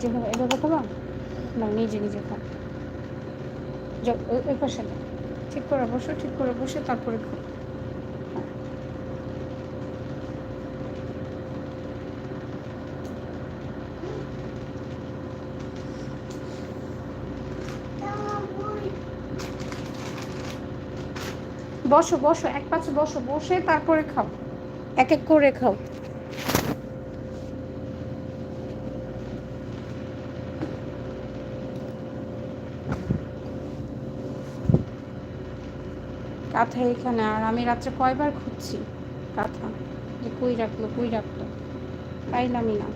নিজে এভাবে খাবা না, নিজে নিজে খাও ওই পাশে দাও। ঠিক করে বসো, ঠিক করে বসে তারপরে খাও বসো বসো, এক পাশে বসো, বসে তারপরে খাও। এক এক করে খাও। কাঁথা এখানে, আর আমি রাত্রে কয়বার খুঁজছি কাঁথা, যে কই রাখল কই রাখল? পাইলামই না।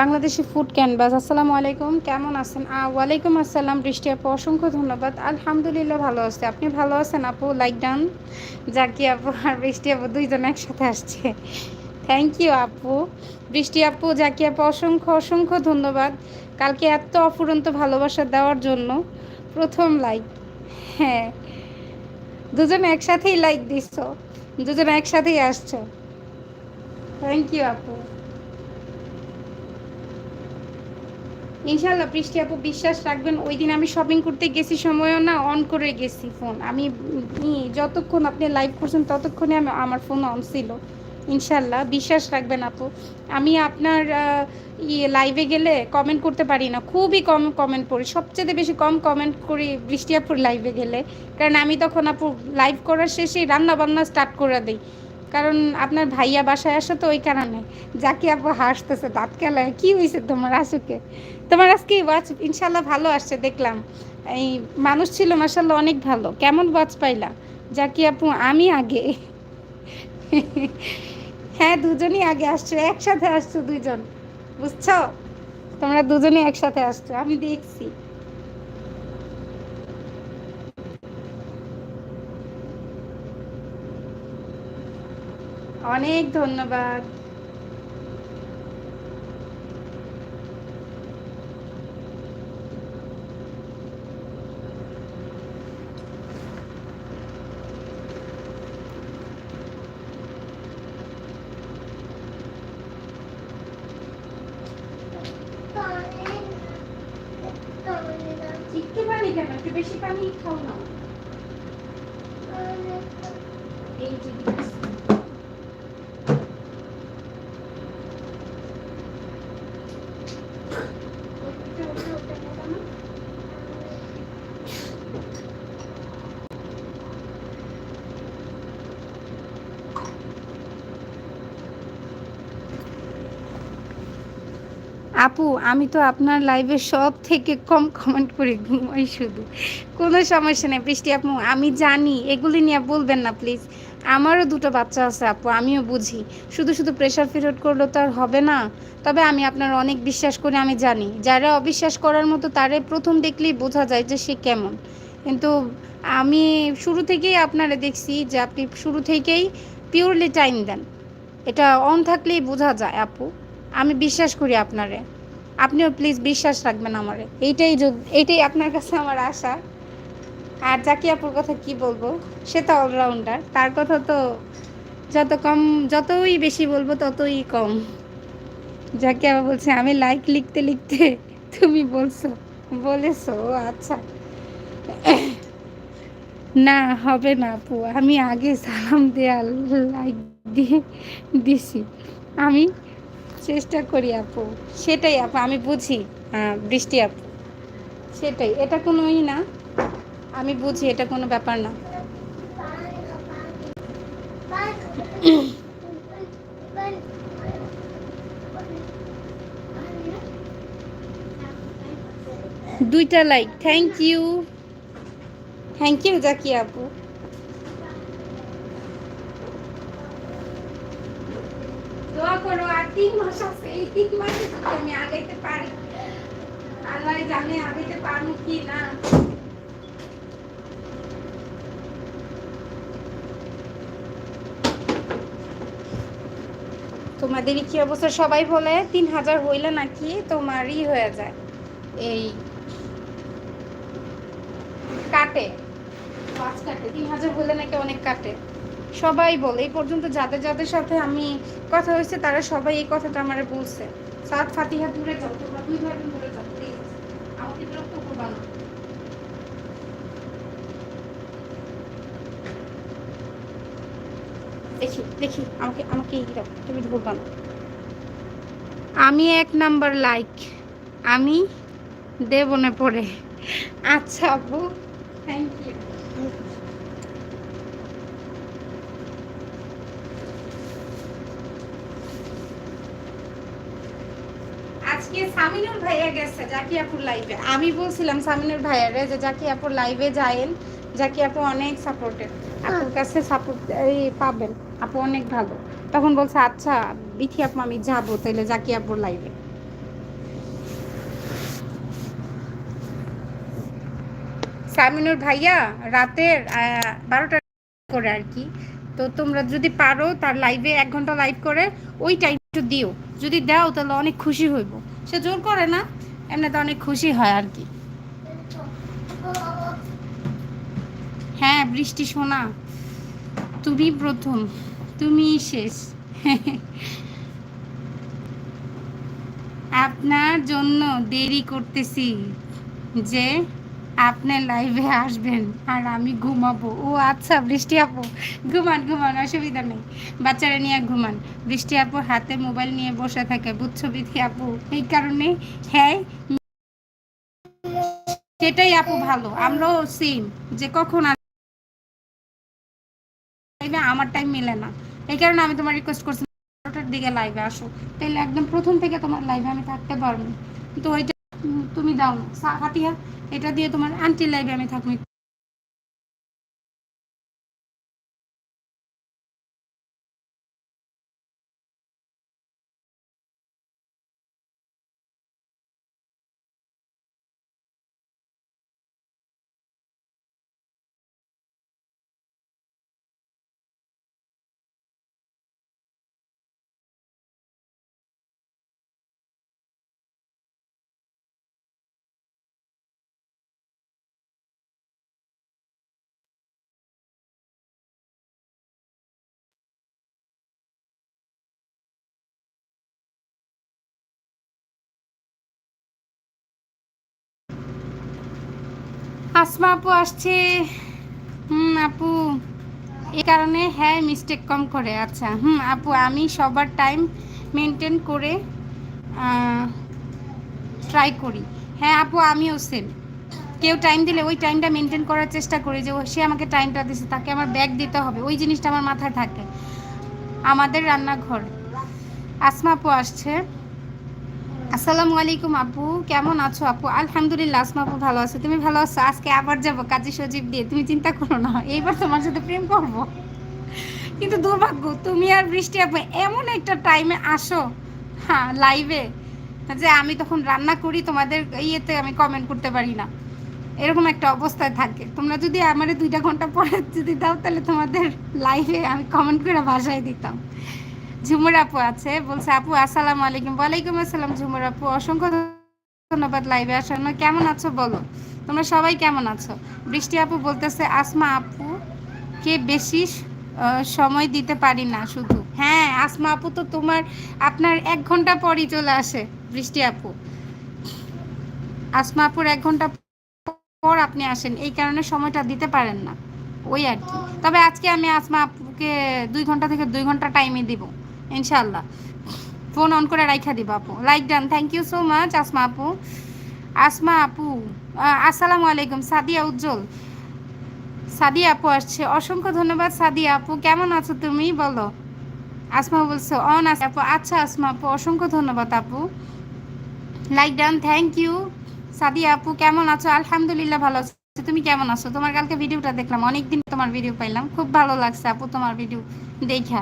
বাংলাদেশি ফুড ক্যানভাস, আসসালামু আলাইকুম। কেমন আছেন? ওয়ালাইকুম আসসালাম, বৃষ্টি আপু, অসংখ্য ধন্যবাদ। আলহামদুলিল্লাহ ভালো আছে। আপনি ভালো আছেন আপু? লাইক ডান জাকি আপু আর বৃষ্টি আপু দুইজন একসাথে আসছে। থ্যাংক ইউ আপু। বৃষ্টি আপু, জাকি আপু, অসংখ্য অসংখ্য ধন্যবাদ। কালকে এত অফুরন্ত ভালোবাসা দেওয়ার জন্য প্রথম লাইক হ্যাঁ। দুজন একসাথেই লাইক দিচ্ছ দুজন একসাথেই আসছো। থ্যাংক ইউ আপু। ইনশাল্লাহ বৃষ্টি আপু, বিশ্বাস রাখবেন, ওই দিন আমি শপিং করতে গেছি, সময়ও না অন করে গেছি ফোন আমি যতক্ষণ আপনি লাইভ করছেন, ততক্ষণে আমি, আমার ফোন অন ছিল। ইনশাল্লাহ বিশ্বাস রাখবেন আপু। আমি আপনার ইয়ে লাইভে গেলে কমেন্ট করতে পারি না। খুবই কম কমেন্ট করি। সবচেয়ে বেশি কম কমেন্ট করি বৃষ্টি আপুর লাইভে গেলে। কারণ আমি তখন আপু লাইভ করার শেষে রান্না বান্না স্টার্ট করে দিই। কারণ আপনার ভাইয়া বাসায় আসে তো ওই কারণে। যাকে আপু হাসতেছে, দাঁত কেলায়, কি হয়েছে তোমার আসুকে তোমার আজকে ওয়াচ ইনশাল্লাহ ভালো আসছে, দেখলাম। এই মানুষ ছিল মাসাল্লাহ অনেক ভালো, কেমন ওয়াচ পাইলা? যাকে আপু, আমি আগে। হ্যাঁ দুজনই আগে আসছো, একসাথে আসছো দুজন বুঝছ? তোমরা দুজনই একসাথে আসছো, আমি দেখছি। অনেক ধন্যবাদ। কেন? একটু বেশি পানি খাও না। এই যে। আপু, আমি তো আপনার লাইভে সব থেকে কম কমেন্ট করি ঘুমাই শুধু। কোনো সমস্যা নেই, বৃষ্টি আপু, আমি জানি, এগুলি নিয়ে বলবেন না প্লিজ আমারও দুটো বাচ্চা আছে আপু, আমিও বুঝি। শুধু শুধু প্রেশার ফিরোড করলে তো আর হবে না। তবে আমি আপনার অনেক বিশ্বাস করি, আমি জানি। যারা অবিশ্বাস করার মতো তারে প্রথম দেখলেই বোঝা যায় যে সে কেমন। কিন্তু আমি শুরু থেকেই আপনারা দেখছি যে আপনি শুরু থেকেই পিওরলি টাইম দেন। এটা অন থাকলেই বোঝা যায় আপু। আমি বিশ্বাস করি আপনারে। আপনিও প্লিজ বিশ্বাস রাখবেন আমারে। এইটাই এইটাই আপনার কাছে আমার আশা। আর জাকি আপুর কথা কি বলব? সে তো অলরাউন্ডার তার কথা তো যত কম যতই বেশি বলব, ততই কম। জাকি আপু বলছে, আমি লাইক লিখতে লিখতে তুমি বলছো, বলেছ আচ্ছা। না, হবে না আপু। আমি আগে সালাম দেয়া লাইক দিয়ে দিছি। আমি চেষ্টা করি আপু। সেটাই আপু, আমি বুঝি। হ্যাঁ বৃষ্টি আপু। সেটাই, এটা কোনোই না। আমি বুঝি, এটা কোনো ব্যাপার না। দুইটা like, thank you. Thank you Zaki আপু দোয়া করো আর তিন মাস আছে এই তিন মাসে যদি আমি আগাইতে পারি। আল্লাহ জানে আগাইতে পারব কি না। তোমাদেরই কি অবস্থা? সবাই বলে তিন হাজার হইলে নাকি তোমারই হয়ে যায়। এই কাটে। পাঁচ কাটে। তিন হাজার হলে নাকি অনেক কাটে। সবাই বলে, এই পর্যন্ত যাদের যাদের সাথে আমি কথা হয়েছে, তারা সবাই এই কথাটা আমার বলছে। সাত ফাতিহা দূরে যাও, তোমরা দুই ভাই দূরে যাও না। দেখি দেখি, আমাকে আমাকে এই দাও, তুমি ধরবা না। আমি এক নাম্বার লাইক আমি দেবনে পড়ে। আচ্ছা আপু থ্যাংক ইউ আজকে ভাইয়া গেছে লাইভে আমি বলছিলাম ভাইয়ারে যে লাইভে যায়েন। অনেক সাপোর্টেড আপুর কাছে সাপোর্ট পাবেন। আপু অনেক ভালো। তখন বলছে আচ্ছা বিথি আপু, আমি যাব তাহলে জাকি আপুর লাইভে সামিনুর ভাইয়া, রাতের বারোটা করে আর কি। তো তোমরা যদি পারো তার লাইভে এক ঘণ্টা লাইভ করে, ওই টাইমটা দিও। যদি দাও তাহলে অনেক খুশি হইব। সে জোর করে না, এমনিতে অনেক খুশি হয় আর কি। হ্যাঁ বৃষ্টি শোনা। তুমি প্রথম, তুমি শেষ। আপনার জন্য দেরি করতেছি যে আপনি লাইভে আসবেন আর আমি ঘুমাবো। ও আচ্ছা বৃষ্টি আপু, ঘুমান ঘুমান, অসুবিধা নেই। বাচ্চারা নিয়ে ঘুমান। বৃষ্টি আপু হাতে মোবাইল নিয়ে বসে থাকে, বুঝছ বিথি আপু? এই কারণে হ্যাঁ সেটাই আপু ভালো, আমরাও সেম যে কখন লাইভে আমার টাইম মিলে না। এই কারণে আমি তোমার রিকোয়েস্ট করছি দিকে লাইভে আসো। তাহলে একদম প্রথম থেকে তোমার লাইভে আমি থাকতে পারব। কিন্তু ওইটা তুমি দাও। ফাতিহা এটা দিয়ে তোমার আন্টি লাইভে আমি থাকব আসমা আপু আসছে। হুম, আপু। এ কারণে হ্যাঁ মিস্টেক কম করে। আচ্ছা হুম, আপু, আমি সবার টাইম মেনটেন করে ট্রাই করি। হ্যাঁ আপু, আমিও সেম কেউ টাইম দিলে ওই টাইমটা মেনটেন করার চেষ্টা করি যে সে আমাকে টাইমটা দিছে, তাকে আমার ব্যাগ দিতে হবে। ওই জিনিসটা আমার মাথায় থাকে। আমাদের রান্নাঘর। আসমা আপু আসছে। আসসালামু আলাইকুম আপু, কেমন আছো আপু? আলহামদুলিল্লাহ, আসমা আপু ভালো আছো। তুমি ভালো আছো? আজকে আবার যাব কাজী সজীব দিয়ে। তুমি চিন্তা করো না, এইবার তোমার সাথে প্রেম করব। কিন্তু দুর্ভাগ্য, তুমি আর বৃষ্টি আপু, এমন একটা টাইমে আসো হ্যাঁ লাইভে যে আমি তখন রান্না করি, তোমাদের ইয়েতে আমি কমেন্ট করতে পারি না। এরকম একটা অবস্থায় থাকে। তোমরা যদি আমার দুইটা ঘণ্টা পরে যদি দাও, তাহলে তোমাদের লাইভে আমি কমেন্ট করে ভাষায় দিতাম। ঝুমুর আপু আছে, বলছে, আপু, আসসালামু আলাইকুম। ওয়ালাইকুম আসসালাম ঝুমুর আপু। অসংখ্য ধন্যবাদ লাইভে আসার জন্য কেমন আছো? বলো। তোমরা সবাই কেমন আছো? বৃষ্টি আপু বলতেছে, আসমা আপু কে বেশি সময় দিতে পারি না শুধু। হ্যাঁ আসমা আপু তো তোমার, আপনার এক ঘণ্টা পরই চলে আসে বৃষ্টি আপু। আসমা আপুর এক ঘণ্টা পর আপনি আসেন, এই কারণে সময়টা দিতে পারেন না। ওই আর কি। তবে আজকে আমি আসমা আপুকে দুই ঘণ্টা থেকে দুই ঘণ্টা টাইমে দিব। ইনশাল্লাহ ফোন অন করে রাইখা দিব আপু। Like done thank you so much Asma আপু। আসমা আপু আসসালামু আলাইকুম, সাদিয়া উজ্জ্বল। সাদিয়া আপু আসছে, অসংখ্য ধন্যবাদ সাদিয়া আপু। কেমন আছো তুমি? বলো। আসমা বলছো, অন আছে আপু আচ্ছা আসমা আপু, অসংখ্য ধন্যবাদ আপু। Like done thank you Sadia আপু, কেমন আছো? আলহামদুলিল্লাহ ভালো আছো। তুমি কেমন আছো? তোমার কালকে ভিডিওটা দেখলাম, অনেকদিন তোমার ভিডিও পাইলাম। খুব ভালো লাগছে আপু তোমার ভিডিও দেখা।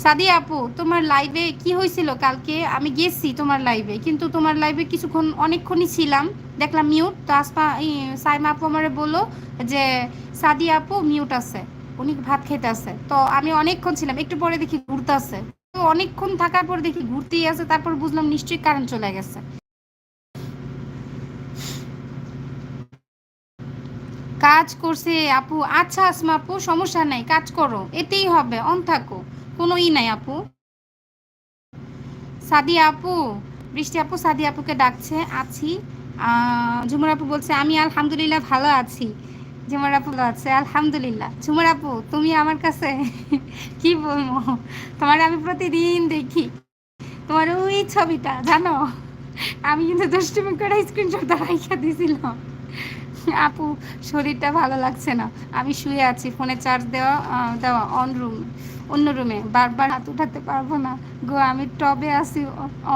সাদি আপু, তোমার লাইভে কি হয়েছিল কালকে? আমি গেছি তোমার লাইভে কিন্তু তোমার লাইভে কিছুক্ষণ, অনেকক্ষণই ছিলাম। দেখলাম মিউট তো আসমা সাইমা আপু আমারে বলল যে সাদি আপু মিউট আছে। উনি ভাত খেতে আছে। তো আমি অনেকক্ষণ ছিলাম, একটু পরে দেখি ঘুরতে আছে। তো অনেকক্ষণ থাকার পর দেখি ঘুরতেই আছে, তারপর বুঝলাম নিশ্চয়ই কারেন্ট চলে গেছে। কাজ করছে আপু। আচ্ছা আসমা আপু, সমস্যা নাই, কাজ করো। এতেই হবে, অন থাকো। কোনো ই নাই আপু সাদি আপু বৃষ্টি আপু সাদি আপুকে ডাকছে আছি ঝুমুর আপু বলছে আমি আলহামদুলিল্লাহ ভালো আছি ঝুমুর আপু আছে আলহামদুলিল্লাহ ঝুমুর আপু তুমি আমার কাছে কি বলব তোমার আমি প্রতিদিন দেখি তোমার ওই ছবিটা জানো আমি কিন্তু দুষ্টুমি করে স্ক্রিনশটটা রাইখা দিয়েছিলাম আপু, শরীরটা ভালো লাগছে না। আমি শুয়ে আছি, ফোনে চার্জ দেওয়া দেওয়া অন রুম অন্য রুমে বারবার হাত উঠাতে পারব না। গো, আমি টবে আছি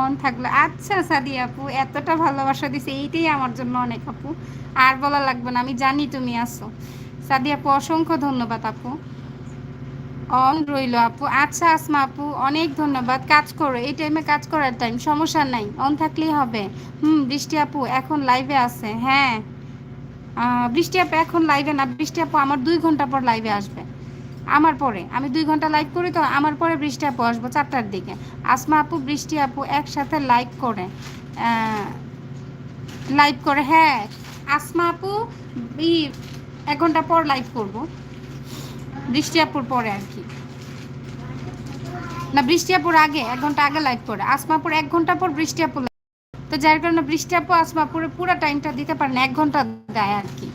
অন থাকলে। আচ্ছা সাদি আপু, এতটা ভালোবাসা দিছে, এইটাই আমার জন্য অনেক আপু। আর বলা লাগবে না, আমি জানি তুমি আসো সাদি আপু, অসংখ্য ধন্যবাদ আপু। অন রইল আপু। আচ্ছা আসমা আপু, অনেক ধন্যবাদ। কাজ করো, এই টাইমে কাজ করার টাইম সমস্যা নাই। অন থাকলেই হবে। হুম, বৃষ্টি আপু, এখন লাইভে আছে। হ্যাঁ। বৃষ্টি আপু এখন লাইভে না, বৃষ্টি আপু আমার দুই ঘণ্টা পর লাইভে আসবে। আমার পরে, আমি দুই ঘণ্টা লাইভ করি তো আমার পরে বৃষ্টি আপু আসব চারটার দিকে। আসমা আপু, বৃষ্টি আপু একসাথে লাইভ করে। লাইভ করে হ্যাঁ। আসমা আপু এক ঘণ্টা পর লাইভ করব। বৃষ্টি আপুর পরে আর কি। না, বৃষ্টি আপুর আগে, এক ঘণ্টা আগে লাইভ করে। আসমাপুর এক ঘণ্টা পর বৃষ্টি আপু তো যার কারণে বৃষ্টি আপু আসমাপুরে পুরো টাইমটা দিতে পারেন এক ঘণ্টা দেয় আর কি।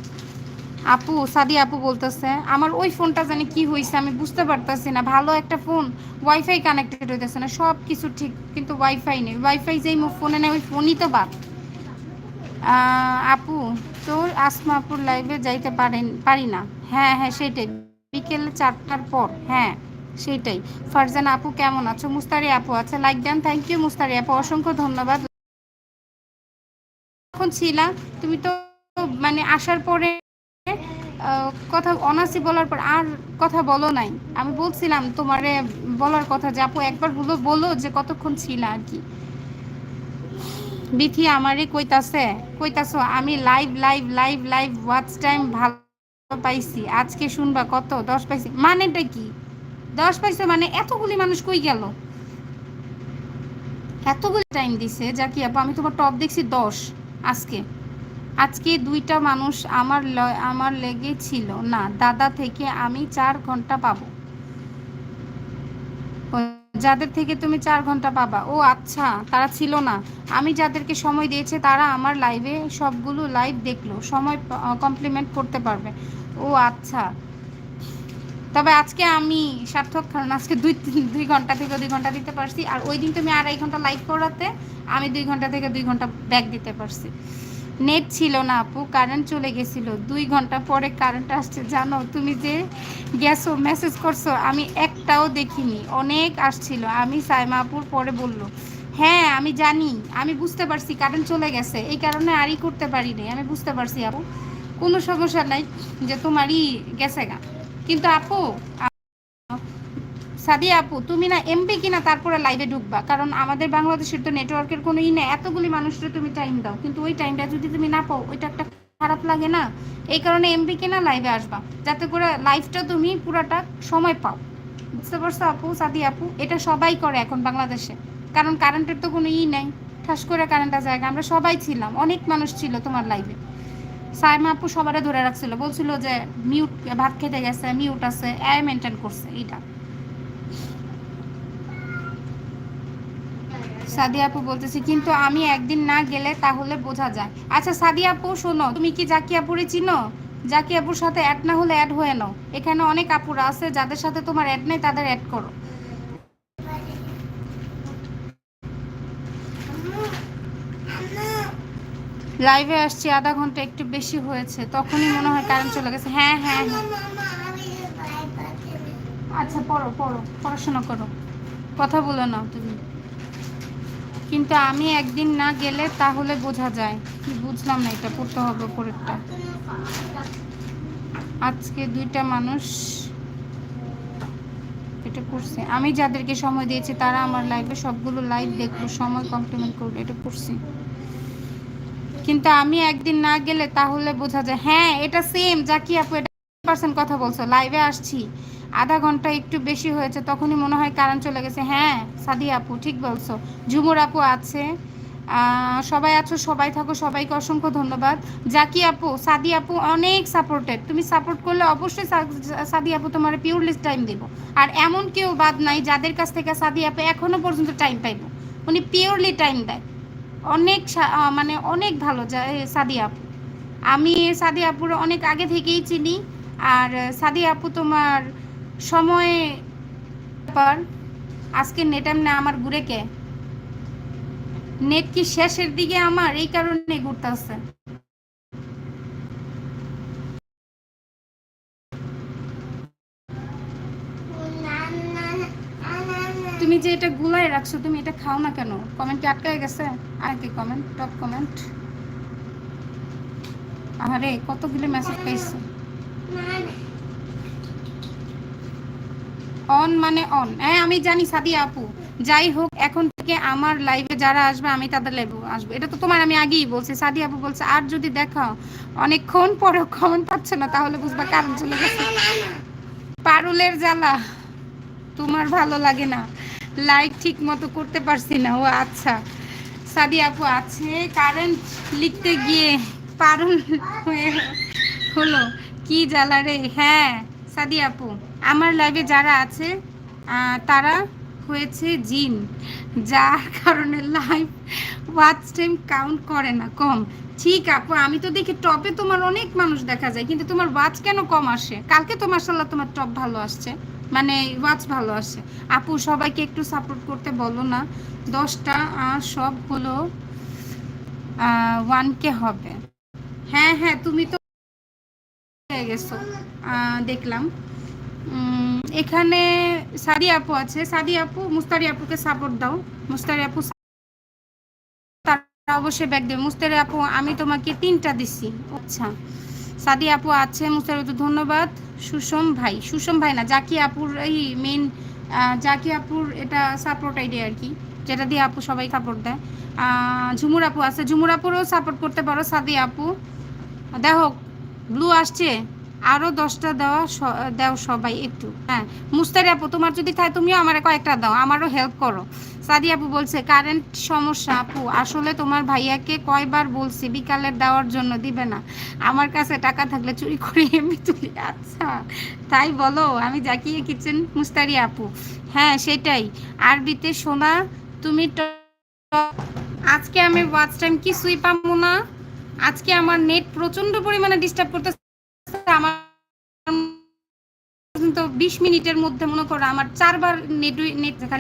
আপু, সাদি আপু বলতেছে, আমার ওই ফোনটা জানি কি হয়েছে আমি বুঝতে পারতেছি না। ভালো একটা ফোন ওয়াইফাই কানেক্টেড হইতেছে না সব কিছু ঠিক, কিন্তু ওয়াইফাই নেই। ওয়াইফাই যেই ফোনে নেই, ওই ফোনই তো বাদ। আপু তোর আসমা আপুর লাইভে যাইতে পারেন পারি না। হ্যাঁ হ্যাঁ সেটাই বিকেল চারটার পর হ্যাঁ সেইটাই। ফারজান আপু কেমন আছো? মুস্তারি আপু আছে লাইক দেন। থ্যাংক ইউ মুস্তারি আপু। অসংখ্য ধন্যবাদ। এখন ছিলা, তুমি তো মানে আসার পরে কথা অনাসি বলার পর আর কথা বলো নাই। আমি বলছিলাম, তোমারে বলার কথা যে, আপু, একবার হলো বলো যে, কতক্ষণ ছিল আর কি। বিথি আমারে কইতাছে, কইতাছো, আমি live live live live watch time ভালো পাইছি, আজকে শুনবা কত? দশ পাইছি। মানেটা কি? দশ পাইছো মানে এতগুলি মানুষ কই গেল? এতগুলি টাইম দিছে যা কি আপু, আমি তোমার টপ দেখছি দশ। আজকে। আজকে দুইটা মানুষ আমার আমার লেগে ছিল। না, দাদা থেকে আমি চার ঘণ্টা পাবো। যাদের থেকে তুমি চার ঘণ্টা পাবা। ও আচ্ছা তারা ছিল না। আমি যাদেরকে সময় দিয়েছে, তারা আমার লাইভে সবগুলো লাইভ দেখল। সময় কমপ্লিমেন্ট করতে পারবে। ও আচ্ছা। তবে আজকে আমি সার্থক কারণ আজকে দুই দুই ঘণ্টা থেকে দুই ঘণ্টা দিতে পারছি। আর ওই দিন তুমি আড়াই ঘণ্টা লাইভ করাতে আমি দুই ঘণ্টা থেকে দুই ঘণ্টা ব্যাক দিতে পারছি। নেট ছিল না আপু কারেন্ট চলে গেছিল। দুই ঘণ্টা পরে কারেন্ট আসছে। জানো, তুমি যে গেছো মেসেজ করছ, আমি একটাও দেখিনি। অনেক আসছিল। আমি সাইমা আপুর পরে বলল হ্যাঁ আমি জানি। আমি বুঝতে পারছি কারেন্ট চলে গেছে। এই কারণে আরই করতে পারিনি আমি বুঝতে পারছি আপু। কোনো সমস্যা নাই যে তোমারই গেছে গা। কিন্তু আপু সাদিয়া আপু, তুমি না এমপি কিনা তারপরে লাইভে ঢুকবা। কারণ আমাদের বাংলাদেশের তো নেটওয়ার্কের কোনো ই নেই। এতগুলি মানুষের তুমি টাইম দাও। কিন্তু ওই টাইমটা যদি তুমি না পাও, ওইটা একটা খারাপ লাগে না। এই কারণে এমপি কিনা লাইভে আসবা। যাতে করে লাইভটা তুমি পুরাটা সময় পাও। বুঝতে পারছ আপু, সাদি আপু? এটা সবাই করে এখন বাংলাদেশে। কারণ কারেন্টের তো কোনো ই নাই। ঠাস করে কারেন্টের জায়গা আমরা সবাই ছিলাম। অনেক মানুষ ছিল তোমার লাইভে সাইমা আপু সবারে ধরে রাখছিল, বলছিল যে মিউট ভাত খেতে গেছে মিউট আছে এ মেনটেন করছে, এইটা। সাদিয়া আপু বলতেছি, কিন্তু আমি একদিন না গেলে তাহলে বোঝা যায়। আচ্ছা সাদিয়া আপু, শোনো, তুমি কি জাকি আপুরে চিনো? জাকি আপুর সাথে অ্যাড না হলে অ্যাড হয়ে নাও। এখানে অনেক আপুরা আছে যাদের সাথে তোমার অ্যাড নেই, তাদের অ্যাড করো। লাইভে আসছি, আধা ঘণ্টা একটু বেশি হয়েছে। তখনই মনে হয় কারেন্ট চলে গেছে। হ্যাঁ হ্যাঁ হ্যাঁ। আচ্ছা পড়ো পড়ো, পড়াশোনা করো। কথা বলে নাও তুমি। কিন্তু আমি একদিন না গেলে তাহলে বোঝা যায়। কি বুঝলাম না, এটা পড়তে হবে পরেরটা। আজকে দুইটা মানুষ এটা করছে। আমি যাদেরকে সময় দিয়েছি, তারা আমার লাইভে সবগুলো লাইভ দেখব সময় কমপ্লিমেন্ট করবে এটা করছি। কিন্তু আমি একদিন না গেলে তাহলে বোঝা যায় হ্যাঁ এটা সেম জাকি আপু এটা পার্সেন্ট কথা বলছো লাইভে আসছি। আধা ঘণ্টা একটু বেশি হয়েছে, তখনই মনে হয় কারণ চলে গেছে। হ্যাঁ সাদি আপু, ঠিক বলছো। ঝুমুর আপু আছে সবাই আছো, সবাই থাকো, সবাইকে অসংখ্য ধন্যবাদ। জাকি আপু সাদি আপু অনেক সাপোর্টেড তুমি সাপোর্ট করলে অবশ্যই সাদি আপু তোমার পিওরলি টাইম দেবো। আর এমন কেউ বাদ নাই যাদের কাছ থেকে সাদি আপু এখনও পর্যন্ত টাইম পাইবো। উনি পিওরলি টাইম দেয়। অনেক মানে অনেক ভালো সাদি আপু। আমি সাদি আপুর অনেক আগে থেকেই চিনি। আর সাদি আপু তোমার সময় ব্যাপার, আজকে নেটাম না আমার ঘুরে কে? নেট কি শেষের দিকে আমার? এই কারণে ঘুরতে আছে তুমি যে এটা গুলাই রাখছো, তুমি এটা খাও না কেন? কমেন্ট আটকায় গেছে? আর কি কমেন্ট টপ কমেন্ট আরে কতগুলো মেসেজ পাইছে? অন মানে অন হ্যাঁ আমি জানি সাদিয়া আপু। যাই হোক, এখন থেকে আমার লাইভে যারা আসবে, আমি তাদের লাইভে আসব। এটা তো তোমার, আমি আগেই বলছি। সাদিয়া আপু বলছে, আর যদি দেখাও? অনেকক্ষণ পরে কমেন্ট পাচ্ছে না, তাহলে বুঝবা কারণ চলে গেছে। পারুলের জ্বালা। তোমার ভালো লাগে না। লাইক ঠিক মতো করতে পারছি না। ও আচ্ছা। সাদি আপু আছে। কারেন্ট লিখতে গিয়ে পারুল হলো। কি জ্বালা রে। হ্যাঁ সাদি আপু। আমার লাইভে যারা আছে তারা হয়েছে জিন। যার কারণে লাইভ ওয়াচ টাইম কাউন্ট করে না, কম। ঠিক আপু, আমি তো দেখি টপে তোমার অনেক মানুষ দেখা যায়, কিন্তু তোমার ওয়াচ কেন কম আসে? কালকে তো মাসাল্লাহ তোমার টপ ভালো আসছে। মানে ওয়াচ ভালো আসে আপু, সবাইকে একটু সাপোর্ট করতে বলো না। দশটা সব হলো ওয়ান কে হবে। হ্যাঁ হ্যাঁ তুমি তো হয়ে গেছো। দেখলাম। এখানে সাদি আপু আছে। সাদি আপু, মুস্তারি আপুকে সাপোর্ট দাও। মুস্তারি আপু তারা অবশ্যই ব্যাগ দেবে। মুস্তারি আপু, আমি তোমাকে তিনটা দিছি। আচ্ছা। সাদি আপু আছে মুস্তারি আপু ধন্যবাদ। সুষম ভাই সুষম ভাই না, জাকি আপুর এই মেন জাকি আপুর এটা সাপোর্ট আইডিয়া আর কি, যেটা দিয়ে আপু সবাই সাপোর্ট দেয়। ঝুমুর আপু আছে, ঝুমুর আপুরও সাপোর্ট করতে পারো, সাদি আপু। দেখো ব্লু আসছে। আরও দশটা দেওয়া দাও সবাই একটু। হ্যাঁ মুস্তারি আপু, তোমার যদি থাকে তুমিও আমার কয়েকটা দাও, আমারও হেল্প করো। সাদি আপু বলছে কারেন্ট সমস্যা আপু, আসলে তোমার ভাইয়াকে কয়বার বলছি বিকালের দেওয়ার জন্য দিবে না। আমার কাছে টাকা থাকলে চুরি করে এমনি তুলি আচ্ছা তাই বলো, আমি জাকিয়ে কিচেন মুস্তারি আপু। হ্যাঁ সেটাই। আরবিতে শোনা তুমি আজকে আমি ওয়াচ টাইম কিছুই পাবো না। আজকে আমার নেট প্রচণ্ড পরিমাণে ডিস্টার্ব করতেছে। আমার তো বিশ মিনিটের মধ্যে মনে করো আমার চারবার নেট নেট